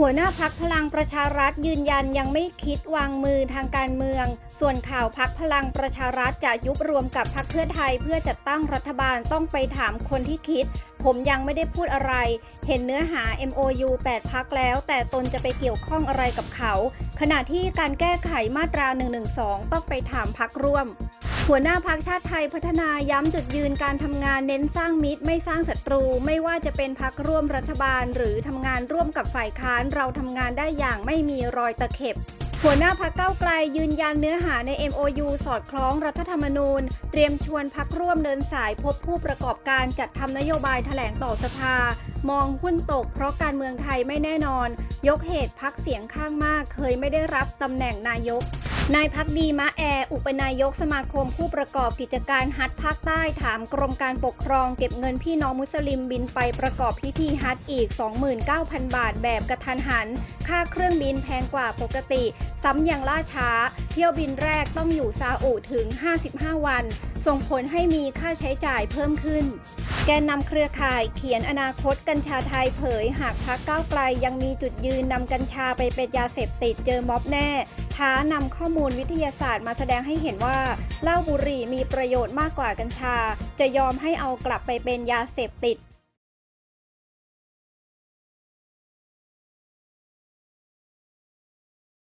หัวหน้าพักพลังประชารัฐยืนยันยังไม่คิดวางมือทางการเมือง ส่วนข่าวพักพลังประชารัฐจะยุบรวมกับพักเพื่อไทยเพื่อจัดตั้งรัฐบาลต้องไปถามคนที่คิด ผมยังไม่ได้พูดอะไร เห็นเนื้อหา MOU 8 พักแล้ว แต่ตนจะไปเกี่ยวข้องอะไรกับเขา ขณะที่การแก้ไขมาตรา 112 ต้องไปถามพักร่วม หัวหน้าพักชาติไทยพัฒนาย้ำจุดยืนการทำงานเน้นสร้างมิตรไม่สร้างศัตรู ไม่ว่าจะเป็นพักร่วมรัฐบาล หรือทำงานร่วมกับฝ่ายค้านเราทำงานได้อย่างไม่มีรอยตะเข็บ หัวหน้าพักเก้าไกลยืนยันเนื้อหาใน MOU สอดคล้องรัฐธรรมนูญ เตรียมชวนพักร่วมเดินสายพบผู้ประกอบการจัดทำนโยบายแถลงต่อสภา มองหุ้นตกเพราะการเมืองไทยไม่แน่นอน ยกเหตุพักเสียงข้างมากเคยไม่ได้รับตำแหน่งนายก นายพักดีมะแอ อุปนายกสมาคมผู้ประกอบกิจการฮัทภาคใต้ถามกรมการปกครองเก็บเงินพี่น้องมุสลิมบินไปประกอบพิธีฮัทอีก 29,000 บาทแบบกระทันหัน ค่าเครื่องบินแพงกว่าปกติ ซ้ำยังล่าช้า เที่ยวบินแรกต้องอยู่ซาอุถึง 55 วัน ส่งผลให้มีค่าใช้จ่ายเพิ่มขึ้น แกนนำเครือข่ายเขียนอนาคตกัญชาไทยเผย หากพักก้าวไกลยังมีจุดยืนนำกัญชาไปเป็นยาเสพติดเจอม็อบแน่ ท้านำข้อมูลวิทยาศาสตร์มาแสดงให้เห็นว่าเหล้าบุหรี่มีประโยชน์มากกว่ากัญชา จะยอมให้เอากลับไปเป็นยาเสพติด